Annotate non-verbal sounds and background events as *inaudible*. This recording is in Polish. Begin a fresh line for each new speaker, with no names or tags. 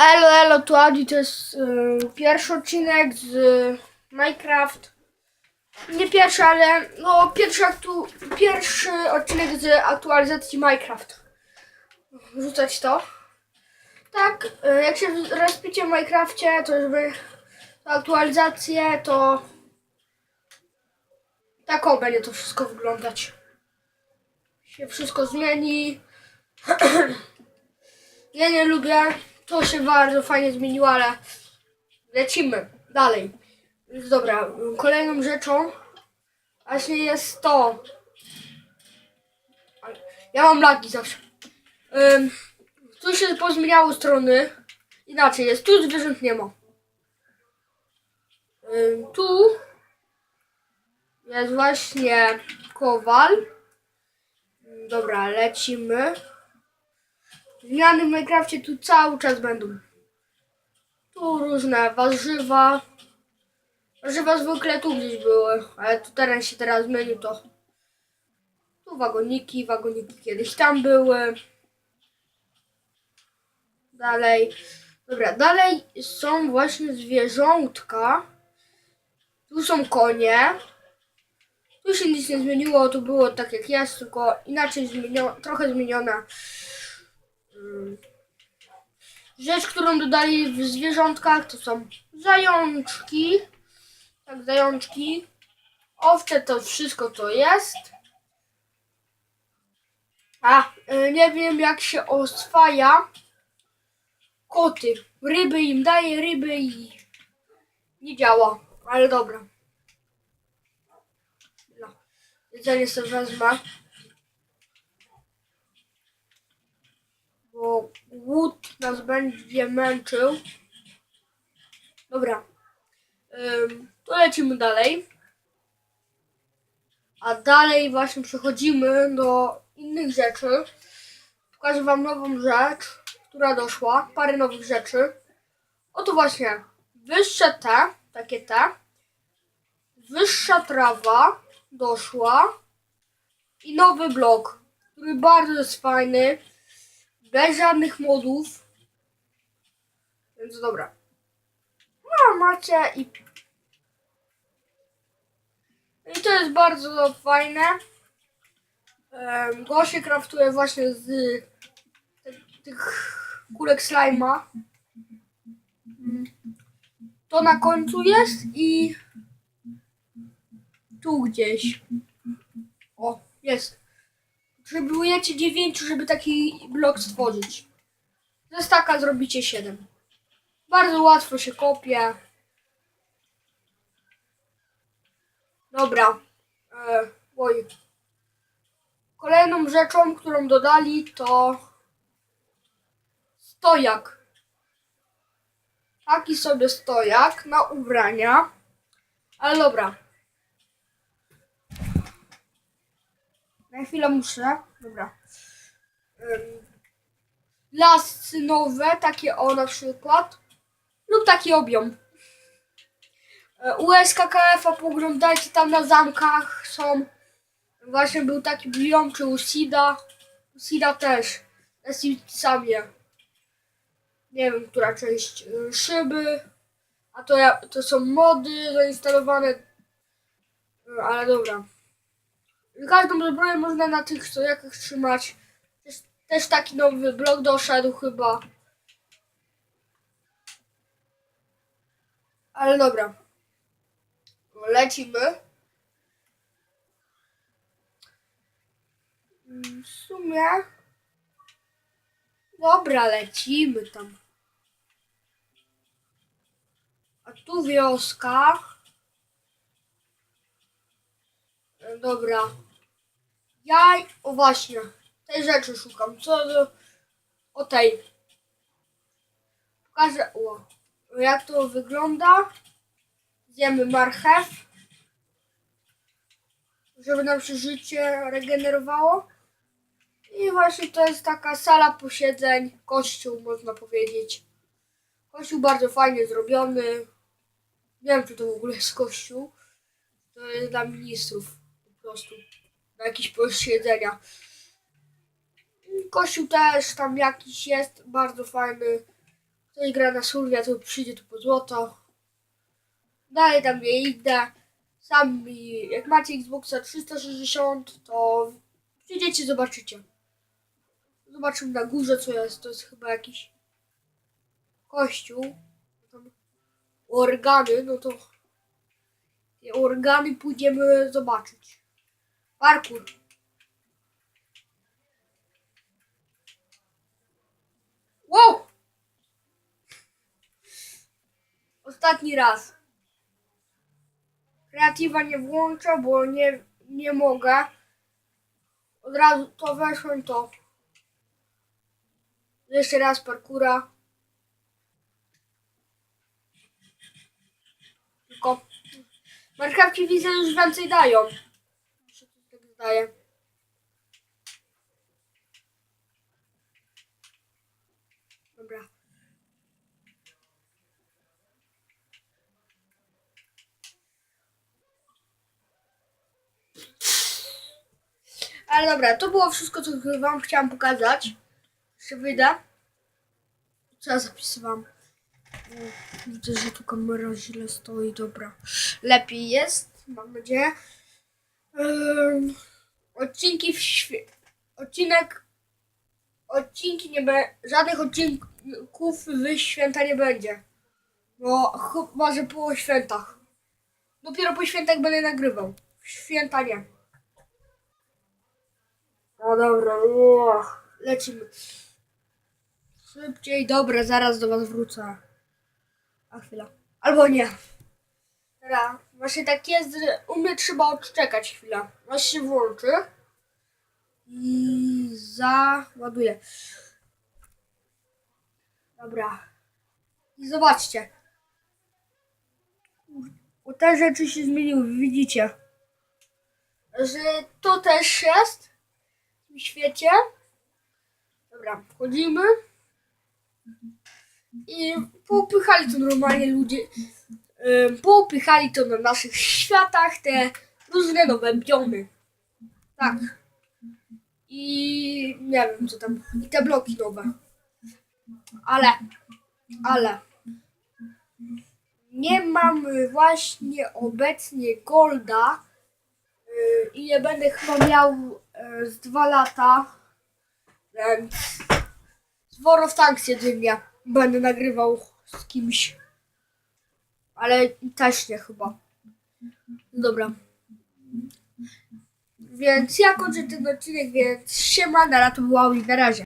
Elo, elo, tu Adi, to jest y, pierwszy odcinek z y, Minecraft. Nie pierwszy, ale no pierwszy, aktu, pierwszy odcinek z aktualizacji Minecraft. Rzucać to. Tak, y, jak się rozpicie w Minecrafcie, to żeby aktualizację, to tak będzie to wszystko wyglądać. Się wszystko zmieni. *clears throat* Ja nie lubię. To się bardzo fajnie zmieniło, ale lecimy dalej. Dobra, kolejną rzeczą właśnie jest to. Ja mam lagi zawsze. Ym, tu się pozmieniały strony. Inaczej jest. Tu zwierząt nie ma. Ym, tu jest właśnie kowal. Dobra, lecimy. Zmiany w Minecrafcie tu cały czas będą. Tu różne warzywa. Warzywa zwykle tu gdzieś były, ale tu teren się teraz zmienił to. Tu wagoniki, wagoniki kiedyś tam były. Dalej. Dobra, dalej są właśnie zwierzątka. Tu są konie. Tu się nic nie zmieniło, tu było tak jak jest, tylko inaczej zmienione, trochę zmieniona rzecz, którą dodali w zwierzątkach, to są zajączki. Tak, zajączki. Owcze to wszystko to jest. A, y, nie wiem jak się oswaja koty. Ryby im daje, ryby i nie działa, ale dobra. No, jedzenie sobie wezmę. Bo głód nas będzie męczył. Dobra. To lecimy dalej. A dalej właśnie przechodzimy do innych rzeczy. Pokażę Wam nową rzecz, która doszła. Parę nowych rzeczy. Oto właśnie wyższe te, takie te. Wyższa trawa doszła. I nowy blok, który bardzo jest fajny bez żadnych modów. Więc dobra. No, macie i. I to jest bardzo fajne. Um, go się kraftuje właśnie z tych, tych kulek slajma. To na końcu jest i tu gdzieś. O, jest. Potrzebujecie 9, żeby taki blok stworzyć. Ze staka zrobicie 7. Bardzo łatwo się kopie. Dobra. E, oj. Kolejną rzeczą, którą dodali to stojak. Taki sobie stojak na ubrania. Ale dobra. Na chwilę muszę. Dobra. Ym, Lasy nowe, takie o na przykład. Lub taki obiom. E, USKKF-a poglądajcie tam na zamkach są. Właśnie był taki biom, czy u Sida. U Sida też. Na samie. Nie wiem, która część. y, Szyby. A to, ja, to są mody zainstalowane. Y, Ale dobra. Każdą zbroję można na tych stojakach trzymać. Też, też taki nowy blok doszedł chyba. Ale dobra. Lecimy. Mm, W sumie. Dobra, lecimy tam. A tu wioska. E, Dobra. Ja, o właśnie, tej rzeczy szukam. Co do, o tej. Pokażę, o, jak to wygląda. Zjemy marchew. Żeby nam się życie regenerowało. I właśnie to jest taka sala posiedzeń, kościół można powiedzieć. Kościół bardzo fajnie zrobiony. Nie wiem, czy to w ogóle jest kościół. To jest dla ministrów po prostu. Na jakieś posiedzenia. Kościół też tam jakiś jest, bardzo fajny. Ktoś gra na surwia, to przyjdzie tu po złoto. Dalej tam nie idę. Sami, jak macie Xboxa 360, to przyjdziecie, zobaczycie. Zobaczymy na górze, co jest. To jest chyba jakiś kościół. Tam organy, no to te organy pójdziemy zobaczyć. Parkour. Wow! Ostatni raz. Kreatywa nie włączę, bo nie, nie mogę. Od razu to weszłem, to jeszcze raz parkura. Tylko marchewki widzę już więcej dają. Się zdaje. Dobra. Ale dobra, to było wszystko, co wam chciałam pokazać. Jeszcze wyjdę. Co ja zapisywałam? O, Widzę, że tu kamera źle stoi, dobra. Lepiej jest, mam nadzieję. Ym, odcinki w świe... Odcinek... Odcinki nie be... Żadnych odcinków w święta nie będzie. Bo chyba, że po świętach. Dopiero po świętach będę nagrywał. W święta nie. No dobra, uch, lecimy. Szybciej, dobra, zaraz do was wrócę. A chwila. Albo nie. Dobra, właśnie tak jest, że u mnie trzeba odczekać chwilę. Aż się włączy. I załaduję. Dobra. I zobaczcie. Bo te rzeczy się zmieniły, widzicie. Że to też jest w tym świecie. Dobra, wchodzimy. I poupychali to normalnie ludzie. Ym, poupychali to na naszych światach te różne nowe biomy. Tak. I nie wiem co tam. I te bloki nowe. Ale, ale. Nie mam właśnie obecnie Golda y, i nie będę chyba miał y, z dwa lata, więc of Tanks jedynie będę nagrywał z kimś, ale też nie chyba. Dobra. Więc ja kończę ten odcinek, więc siema, na to była na razie.